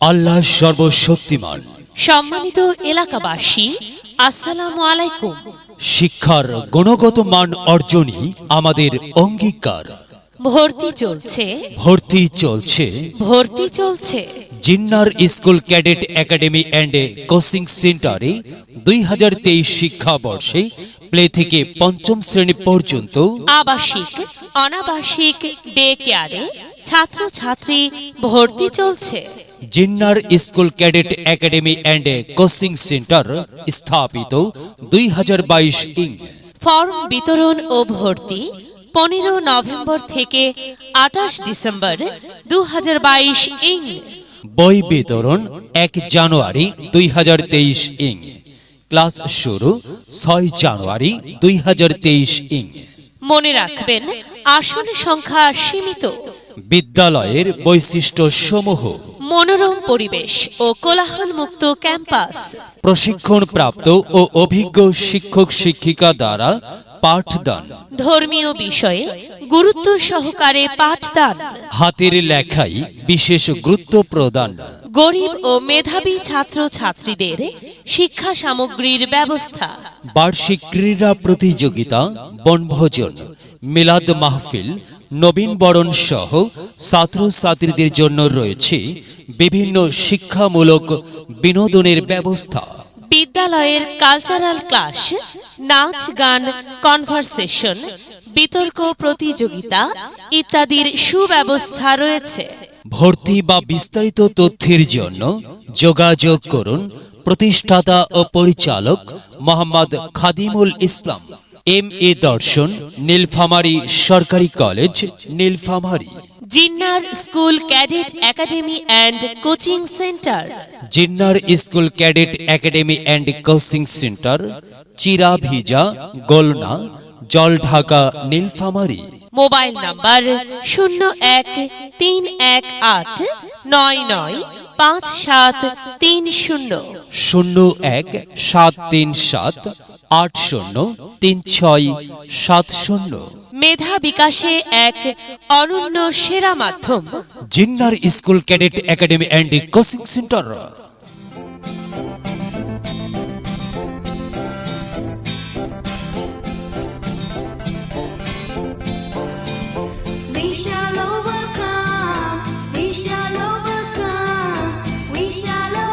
আল্লাহ সর্বশক্তিমান। সম্মানিত এলাকাবাসী আসসালামু আলাইকুম। শিক্ষার গুণগত মান অর্জনই আমাদের অঙ্গীকার। ভর্তি চলছে। ভর্তি চলছে। ভর্তি চলছে। Jinnar school cadet academy and coaching সেন্টারে দুই হাজার তেইশ শিক্ষাবর্ষে প্লে থেকে পঞ্চম শ্রেণি পর্যন্ত আবাসিক অনাবাসিক ডে কেয়ারে ছাত্রছাত্রী ভর্তি চলছে। Jinnar school cadet academy and coaching centre স্থাপিত দুই হাজার বাইশ ইং। ফর্ম বিতরণ ও ভর্তি পনেরো নভেম্বর থেকে আঠাশ ডিসেম্বর দুহাজার বাইশ ইং। বই বিতরণ এক জানুয়ারি দুই হাজার তেইশ ইং। ক্লাস শুরু ছয় জানুয়ারি দুই হাজার তেইশ ইং। মনে রাখবেন আসন সংখ্যা সীমিত। বিদ্যালয়ের বৈশিষ্ট্য সমূহ মনোরম পরিবেশ ও কোলাহল মুক্ত ক্যাম্পাস। প্রশিক্ষণ প্রাপ্ত ও অভিজ্ঞ শিক্ষক শিক্ষিকা দ্বারা পাঠদান। ধর্মীয় বিষয়ে গুরুত্ব সহকারে পাঠদান। হাতের লেখাই বিশেষ গুরুত্ব প্রদান। গরিব ও মেধাবী ছাত্র ছাত্রীদের শিক্ষা সামগ্রীর ব্যবস্থা। বার্ষিক ক্রীড়া প্রতিযোগিতা বনভোজন মিলাদ মাহফিল নবীন বরণ সহ ছাত্রছাত্রীদের জন্য রয়েছে বিভিন্ন শিক্ষামূলক বিনোদনের ব্যবস্থা। বিদ্যালয়ের কালচারাল ক্লাস নাচ গান কনভারসেশন বিতর্ক প্রতিযোগিতা ইত্যাদির সুব্যবস্থা রয়েছে। ভর্তি বা বিস্তারিত তথ্যের জন্য যোগাযোগ করুন প্রতিষ্ঠাতা ও পরিচালক মোহাম্মদ খাদিমুল ইসলাম। এম এ দর্শন নীলফামারী সরকারি college Nilphamari. Jinnar school cadet academy and coaching centre. Jinnar school cadet academy and coaching centre চিরা ভিজা গোলনা জলঢাকা নীলফামারী। মোবাইল নাম্বার শূন্য এক তিন এক আট নয় নয় পাঁচ সাত তিন শূন্য। শূন্য এক সাত তিন সাত আট শূন্য তিন ছয় সাত শূন্য মেধা বিকাশে এক অনন্য সেরা মাধ্যম Jinnar school cadet academy and coaching centre shall overcome. We shall overcome. We shall overcome